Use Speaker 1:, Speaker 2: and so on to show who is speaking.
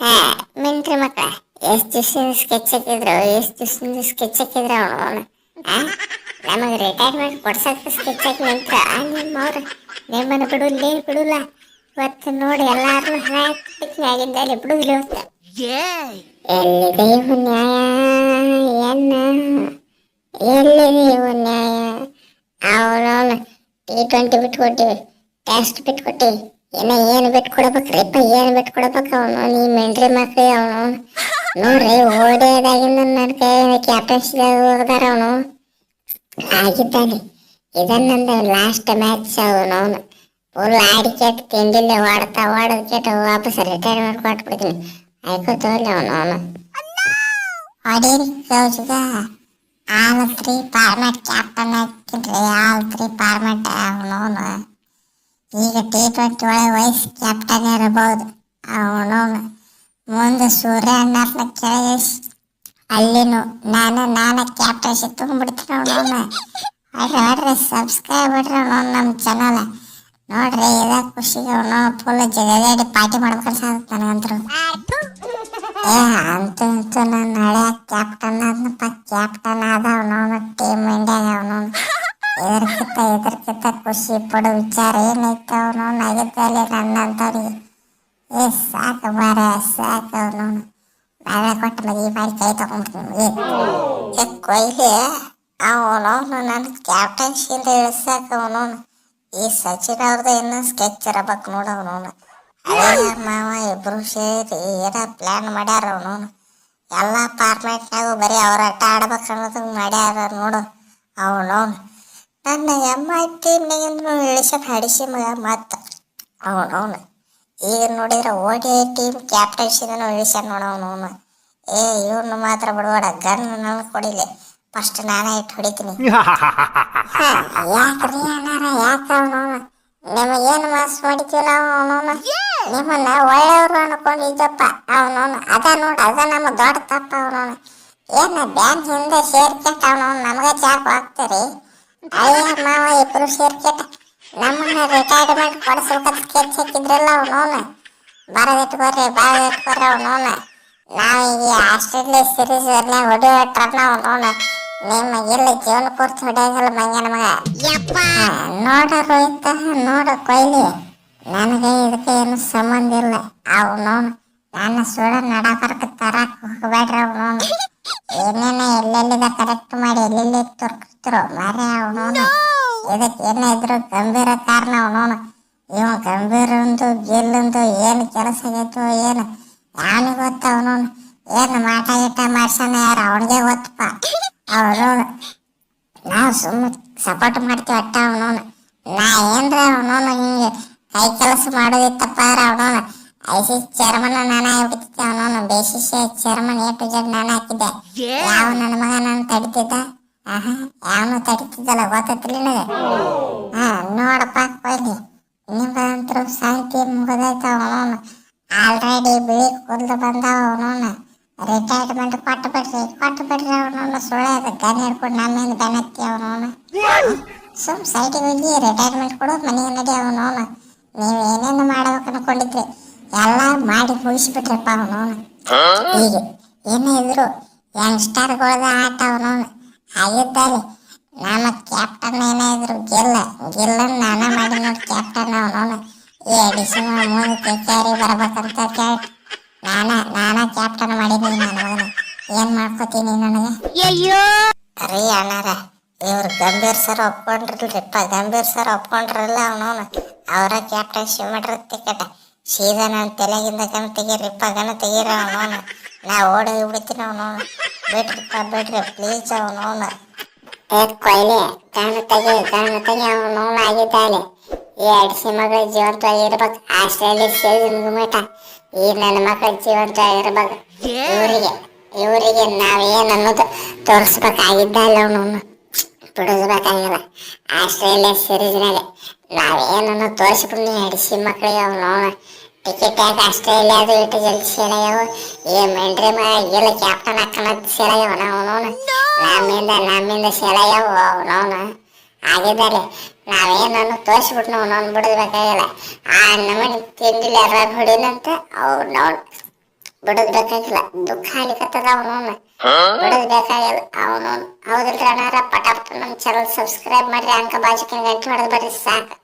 Speaker 1: ಹಾ. ಮಿಂಟ್ರಿ ಮಕ್ಕಳ ಎಷ್ಟು ದಿವಸ ಸ್ಕೆಚ್ ಹಾಕಿದ್ರು ಎಷ್ಟು ದಿವಸದಿಂದ ಸ್ಕೆಚ್ ಹಾಕಿದ್ರು ಅವನು? ನಮಗೆ ರಿಟೈರ್ಮೆಂಟ್ ಕೊಡ್ಸಕ್ಕೆ ಸ್ಕೆಚ್ ಹಾಕಿ ನಿಂತ್ರ. ನಿಮ್ಮವ್ರು ನಿಮ್ಮನ್ನು ಬಿಡುಲ್ಲ ಏನು ಬಿಡುಲ್ಲ. ಇವತ್ತು ನೋಡಿ ಎಲ್ಲಾರು ಹಾಕಿ ಅಲ್ಲಿ ಬಿಡುದಿಲ್ಲ ಇವತ್ತು. ಎಲ್ಲಿದೆ ಇವು ನ್ಯಾಯ? ಏನ ಎಲ್ಲಿದೆ ಇವು ನ್ಯಾಯ? ಅವನವನು ಟಿ ಟ್ವೆಂಟಿ ಬಿಟ್ಕೊಟ್ಟಿವಿ ಟೆಸ್ಟ್ ಇನ್ನ ಏನು ಬಿಟ್ಕೊಡ್ಬೇಕ್ರಿಪ್ಪ ಏನು ಬಿಟ್ಕೊಡ್ಬೇಕು ಅವನು ನೀ ಮೆಂಡ್ರಿ ಮಕ್ಳು ಅವನು ನೋಡ್ರಿ ಓಡೋದಾಗಿಂದ ನನ್ನ ಕೈ ಕ್ಯಾಪ್ಟನ್ಸಿದಾಗ ಹೋಗ್ದಾರ ಅವನು ಆಗಿದ್ದಾನೆ ಇದನ್ನಂದ ಲಾಸ್ಟ್ ಮ್ಯಾಚ್ ಅವನು ಫುಲ್ ಆಡಿ ಕೆಟ್ಟು ತಿಂಡಿಲ್ಲ ಓಡ್ತಾ ಓಡೋದ್ ಕೆಟ್ಟು ವಾಪಸ್ ರಿಟೈರ್ಮೆಂಟ್ ಕೊಟ್ಬಿಡ್ತೀನಿ ಆಯ್ಕೋ ತೋಲಿ ಅವನು ಅವನು ಹೊಡೀರಿ ಕೌಜಿಗ ಆಲ್ ತ್ರೀ ಫಾರ್ಮ್ಯಾಟ್ ಕ್ಯಾಪ್ಟನ್ ಹಾಕಿದ್ರಿ ಆಲ್ ತ್ರೀ ಫಾರ್ಮ್ಯಾಟ್ ಅವನವನು ಈಗ ಟಿ ಟ್ವೆಂಟಿ ಒಳಗೆ ವಯಸ್ಸು ಕ್ಯಾಪ್ಟನ್ ಇರಬಹುದು. ಅವನವನು ಮುಂದೆ ಸೂರ್ಯ ಅಣ್ಣರ್ನ ಕೆಳಗಿಸಿ ಅಲ್ಲಿನು ನಾನು ನಾನು ಕ್ಯಾಪ್ಟನ್ಶಿಪ್ ತುಂಬಿಡ್ತೀನಿ ಅವನವನು ಅಡ್ರಿ ಅಡ್ರಿ ಸಬ್ಸ್ಕ್ರೈಬ್ ಮಾಡ್ರಿ ಅವನು ನಮ್ಮ ಚಾನಲ್ ನೋಡ್ರಿ, ಇದ ಖುಷಿಗೆ ಅವನು ಫುಲ್ ಜಗದಾಡಿ ಪಾರ್ಟಿ ಮಾಡ್ಬೇಕಂತ ನನಗಂತರು ಏ, ಅಂತೂ ಇಂತೂ ನಾನು ಹಳೆ ಕ್ಯಾಪ್ಟನ್ ಆದ್ನಪ್ಪ. ಕ್ಯಾಪ್ಟನ್ ಆದ ಅವನವನು ಟೀಮ್ ಇಂಡಿಯಾಗ ಅವನವನು ಎದರ್ಕಿತ್ತ ಇದಕ್ಕಿಂತ ಖುಷಿ ಪಡೋ, ವಿಚಾರ ಏನೈತೆ ಅವನು? ಆಗಿದ್ದಲ್ಲಿ ನನ್ನಂತವ್ರಿಗೆ ಏ, ಸಾಕು ಬಾರ ಸಾಕು ಅವನು. ನಾವೇ ಕೊಟ್ಟು ಈ ಬಾರಿ ಕೈ ತಗೊಂಡ್ಬಿಡ್ತೀನಿ ಏ, ಕೊಯ್ಲಿ. ಅವನವನು ನನ್ನ ಕ್ಯಾಪ್ಟನ್ಶಿಯಿಂದ ಇಳಿಸಾಕ ಅವನು ಈ ಸಚಿನ್ ಅವ್ರದ್ದು ಇನ್ನೂ ಸ್ಕೆಚ್ ಇರಬೇಕು ನೋಡು ಅವನು ಅದೇ ಮಾವ, ಇಬ್ರು ಸೇರಿ ಏನೋ ಪ್ಲ್ಯಾನ್ ಮಾಡ್ಯಾರ ಅವನು ಎಲ್ಲ ಫಾರ್ಮ್ಯಾಟ್ನಾಗೂ ಬರೀ ಅವ್ರ ಆಟ ಆಡ್ಬೇಕು ಅನ್ನೋದು ಮಾಡ್ಯಾರ ನೋಡು ಅವನವನು ನನ್ನ ಎಮ್ಮ ಐ ಟೀಮ್ನಾಗಿಂದ ಇಳಿಸಕ್ ಹಡಿಸಿ ಮಗ ಮತ್ತ ಅವನವನು ಈಗ ನೋಡಿದ್ರೆ ಓಡಿ ಟೀಮ್ ಕ್ಯಾಪ್ಟನ್ಸಿನೂ ಇಳಿಸ ನೋಡು ಅವನು ಏ ಇವ್ನು ಮಾತ್ರ ಬಿಡಬೇಡ ಗನ್ ನನಗೆ ಕೊಡಿಲಿ. ಫಸ್ಟ್ ನಾನೇ ಇಟ್ಟು ಹೊಡಿತೀನಿ. ಯಾಕ್ರಿ ಅಣ್ಣಾರ ಯಾಕ ಅವನವನು ನಿಮಗೇನು ಮಾಸ್ ಮಾಡಿತೀವಲ್ಲ ಅವನವನು ನಿಮ್ಮನ್ನ ಒಳ್ಳೆಯವರು ಅನ್ಕೊಂಡಿದ್ದಪ್ಪ ಅವನವನು ಅದ ನೋಡು ಅದ ನಮ್ಮ ದೊಡ್ಡ ತಪ್ಪ ಅವನವನು ಏನು ಬ್ಯಾನ್ ಹಿಂದೆ ಸೇರ್ಕೆಟ್ ಅವನವನು ನಮಗೆ ಜಾಕ್ ಹಾಕ್ತೀರಿ? ಅಯ್ಯ ಮಾವ ಇಬ್ರು ಸೇರ್ಕೆಟ್ ನಮ್ಮನ್ನ ರಿಟೈರ್ಮೆಂಟ್ ಕೊಡಿಸ್ಬೇಕಂತ ಸ್ಕೆಚ್ ಹಾಕಿದ್ರಲ್ಲ ಅವನವನು ಬರದಿಟ್ಕೋರಿ ಬರದಿಟ್ಕೋರಿ ಅವನವನು ನಾವು ಈ ಆಸ್ಟ್ರೇಲಿಯಾ ಸೀರೀಸ್ ಹೊಡೆಯೋ ಟರ್ನ ಅವನವನು ನಿಮ್ಮ ಎಲ್ಲಿ ಜೀವನ ಪೂರ್ತಿ ಹೊಡೆಯಲ್ಲ ಮಂಗ ನಮಗ ಹಾ, ನೋಡ ರೋಹಿತ ನೋಡ ಕೊಯ್ಲಿ ನನಗೆ ಇದಕ್ಕೆ ಏನು ಸಂಬಂಧ ಇಲ್ಲ ಅವನವನು ನನ್ನ ಸುಡ ನಡಬರ್ಕ ತರಕ್ ಹೋಗಬೇಡ್ರಿ ಅವನವನು ಏನೇನ ಎಲ್ಲೆಲ್ಲಿದ ಕರೆಕ್ಟ್ ಮಾಡಿ ಎಲ್ಲೆಲ್ಲಿ ತುರ್ಕಿದ್ರು ಮಾರೇ ಅವನು ಇದಕ್ಕೆ ಏನೇ ಇದ್ರು ಗಂಭೀರ ಕಾರಣ ಅವನವನು ಇವ ಗಂಭೀರಂದು ಗೆಲ್ಲಂದು ಏನು ಕೆಲಸ ಆಗೈತು ಏನು. ಯಾವನಿಗೆ ಗೊತ್ತ ಅವನು ಏನು ಮಾಟ ಗೀಟ ಮಾಡ್ಸಣ ಯಾರು ಅವನಿಗೆ ಗೊತ್ತಪ್ಪ. ಅವನು ನಾವು ಸುಮ್ಮನೆ ಸಪೋರ್ಟ್ ಮಾಡ್ತೀವಿ ಅಟ್ಟ ಅವನವನು ನಾ ಏನ್ರ ಅವನವನು ಹಿಂಗೆ ಕೈ ಕೆಲಸ ಮಾಡೋದಿತ್ತಪ್ಪ ಅವನವನು ಐ ಸಿ ಚೇರ್ಮನ್ ನಾನು ಆಗ್ಬಿಡ್ತಿದ್ದೆ ಅವನವನು basis chairman A to Z ನಾನು ಹಾಕಿದ್ದೆ. ಯಾವ ನನ್ನ ಮಗ ನಾನು ತಡಿತಿದ್ದ? ಆಹಾ ಯಾವನು ತಡಿತಿದ್ದಲ್ಲ ಗೊತ್ತಿಲ್ಲ ನಿನಗೆ? ಹಾ ನೋಡಪ್ಪ ಕೊಯ್ಲಿ ನಿಮ್ಮದಂತರೂ ಸಾಹಿತ್ಯ ಮುಗಿದೈತ ಅವನವನು. ಆಲ್ರೆಡಿ ಬಿಳಿ ಕೂದಲು ಬಂದಾವ ಅವನವನು. ರಿಟೈರ್ಮೆಂಟ್ ಕೊಟ್ಟು ಬಿಡ್ರಿ ಕೊಟ್ಟು ಬಿಡ್ರಿ ಅವನವನು. ಸುಳ್ಳೆ ಅದು ಗನ್ ಹಿಡ್ಕೊಂಡು ನಮ್ಮಿಂದ ಬೆನ್ನತ್ತಿ ಅವನವನು. ಸುಮ್ ಸೈಟಿಗೆ ಹೋಗಿ ರಿಟೈರ್ಮೆಂಟ್ ಕೊಡು ಮನೆಗೆ ನಡಿ ಅವನವನು. ನೀವು ಏನೇನು ಮಾಡ್ಬೇಕು ಅನ್ಕೊಂಡಿದ್ರಿ? ಎಲ್ಲ ಮಾಡಿ ಮುಗಿಸ್ಬಿಟ್ರಪ್ಪ ಅವನು. ಈಗ ಏನೇ ಇದ್ರು ಯಂಗ್ಸ್ಟರ್ಗಳದ ಆಟ ಅವನು. ಆಗಿದ್ದಲ್ಲಿ ನಮ್ಮ ಕ್ಯಾಪ್ಟನ್ ಏನೇ ಇದ್ರು ಗೆಲ್ಲ. ಗೆಲ್ಲನ್ ನಾನ ಮಾಡಿ ನೋಡಿ ಕ್ಯಾಪ್ಟನ್ ಅವನು. ಈ ಅಡಿಷನ್ ಮುಂದೆ ಕೆಕ್ಕಾರಿ ಬರ್ಬೇಕಂತ ಕೇಳಿ ನಾನ ನಾನ ಕ್ಯಾಪ್ಟನ್ ಮಾಡಿದ್ದೀನಿ ನಾನು ಮಗನ. ಏನ್ ಮಾಡ್ಕೋತೀನಿ ನನಗೆ? ಅಯ್ಯೋ! ಅರೇ ಅಣ್ಣಾರ ಇವ್ರು ಗಂಭೀರ್ ಸರ್ ಒಪ್ಕೊಂಡ್ರಲ್ರಿಪ್ಪ ಗಂಭೀರ್ ಸರ್ ಒಪ್ಕೊಂಡ್ರಲ್ಲ ಅವನವನು. ಅವರ ಕ್ಯಾಪ್ಟನ್ಶಿಪ್ ಮಾಡ್ರ ಟಿಕೆಟ್ ಸೀದಾ ನನ್ನ ತಲೆಗಿಂದ ಗಣ ತೆಗೀರಿಪ್ಪ ಗಣ ತೆಗೀರ ಅವನು ನಾ ಓಡಿ ಬಿಡ್ತೀನಿ ಅವನವನು ಬಿಟ್ರಿಪ್ಪ ಬಿಡ್ರಿ ಪ್ಲೀಸ್ ಅವನವನು ಏ ಕೊಯ್ಲಿ ಗಣ ತೆಗಿ ಗಣ ತೆಗಿ ಅವನವನು ಆಗಿದ್ದಾನೆ ಈ ಅಡಿಸಿ ಮಗಳ ಜೀವಂತವಾಗಿರ್ಬೇಕು ಆಸ್ಟ್ರೇಲಿಯಾ ಸೇರಿ ಮುಗಿಟ ಈ ನನ್ನ ಮಕ್ಕಳ ಜೀವಂತವಾಗಿರ್ಬೇಕು ಇವರಿಗೆ ಇವರಿಗೆ ನಾವೇನು ಅನ್ನೋದು ತೋರಿಸ್ಬೇಕಾಗಿದ್ದಲ್ಲ ಅವನವನು ಬಿಡಿಸ್ಬೇಕಾಗಿಲ್ಲ. ಆಸ್ಟ್ರೇಲಿಯಾ ಸೀರೀಸ್ನಾಗ ನಾವೇನನ್ನು ತೋರಿಸ್ಬಿಟ್ಟು ಅಡಿಸಿ ಮಕ್ಕಳಿಗೆ ಅವನವನು ಟಿಕೆಟ್ ಯಾಕೆ ಆಸ್ಟ್ರೇಲಿಯಾದು ಇಟ್ಟು ಜಲ್ದಿ ಈ ಮೆಂಡ್ರಿ ಮಾ ಎಲ್ಲ ಕ್ಯಾಪ್ಟನ್ ಹಾಕೋಣದ್ ಸೇಲಾಗ್ಯಾವ ನಾವು ನಮ್ಮಿಂದ ನಮ್ಮಿಂದ ಸೇಲಾಗ್ಯಾವ ಅವನವನು ಆಗಿದ್ದಾರೆ ನಾವೇನನ್ನು ತೋರಿಸ್ಬಿಟ್ಟು ನಾವು ನಾನು ಬಿಡಬೇಕಾಗಿಲ್ಲ ಆ ನಮ್ಮನೆ ತಿಂಡಿಲ್ಲ ಯಾರು ಹೊಡಿನಂತ ಅವ್ನು ಬಿಡೋದ್ ಬೇಕಾಗಿಲ್ಲ ದುಃಖ ಆಗ್ಲಿಕತ್ತದ ಅವನವನ್ನ ಬಿಡೋದ್ ಬೇಕಾಗಿಲ್ಲ ಅವನು ಹೌದಿಲ್ರಿ ಅಣ್ಣಾರ ಪಟಾಪಟ ನಮ್ಮ ಚಾನಲ್ ಸಬ್ಸ್ಕ್ರೈಬ್ ಮಾಡ್ರಿ ಅಂಕ ಬಾಜುಕಿನ ಗಂಟೆ ಹೊಡೆದ್ ಬರ್ರಿ ಸಾಕು.